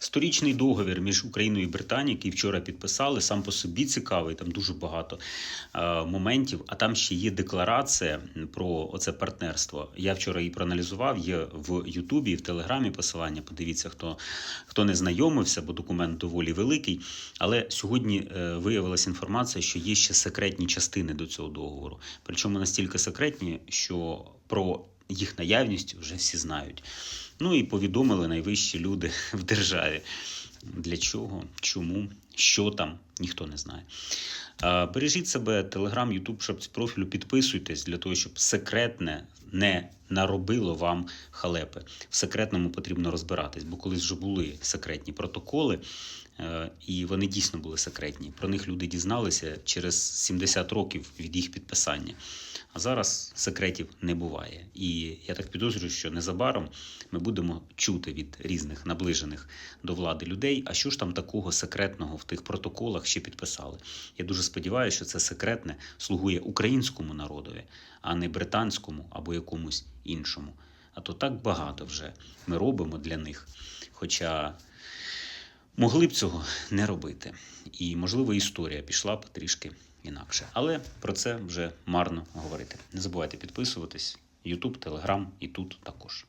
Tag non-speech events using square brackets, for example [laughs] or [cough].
Сторічний договір між Україною і Британією, який вчора підписали, сам по собі цікавий, там дуже багато е, моментів. А там ще є декларація про оце партнерство. Я вчора її проаналізував. Є в Ютубі і в Телеграмі посилання. Подивіться, хто, хто не знайомився, бо документ доволі великий. Але сьогодні е, виявилася інформація, що є ще секретні частини до цього договору. Причому настільки секретні, що про їх наявність вже всі знають. Ну і повідомили найвищі люди [laughs] в державі. Для чого, чому, що там, ніхто не знає. Бережіть себе, Телеграм, Ютуб, шапці профілю, підписуйтесь для того, щоб секретне не наробило вам халепи. В секретному потрібно розбиратись, бо колись вже були секретні протоколи, е, і вони дійсно були секретні. Про них люди дізналися через 70 років від їх підписання. А зараз секретів не буває. І я так підозрюю, що незабаром ми будемо чути від різних наближених до влади людей, а що ж там такого секретного в тих протоколах ще підписали. Я дуже сподіваюся, що це секретне слугує українському народові, а не британському або якомусь іншому. А то так багато вже ми робимо для них. Хоча могли б цього не робити. І, можливо, історія пішла б трішки інакше. Але про це вже марно говорити. Не забувайте підписуватись. Ютуб, Телеграм і тут також.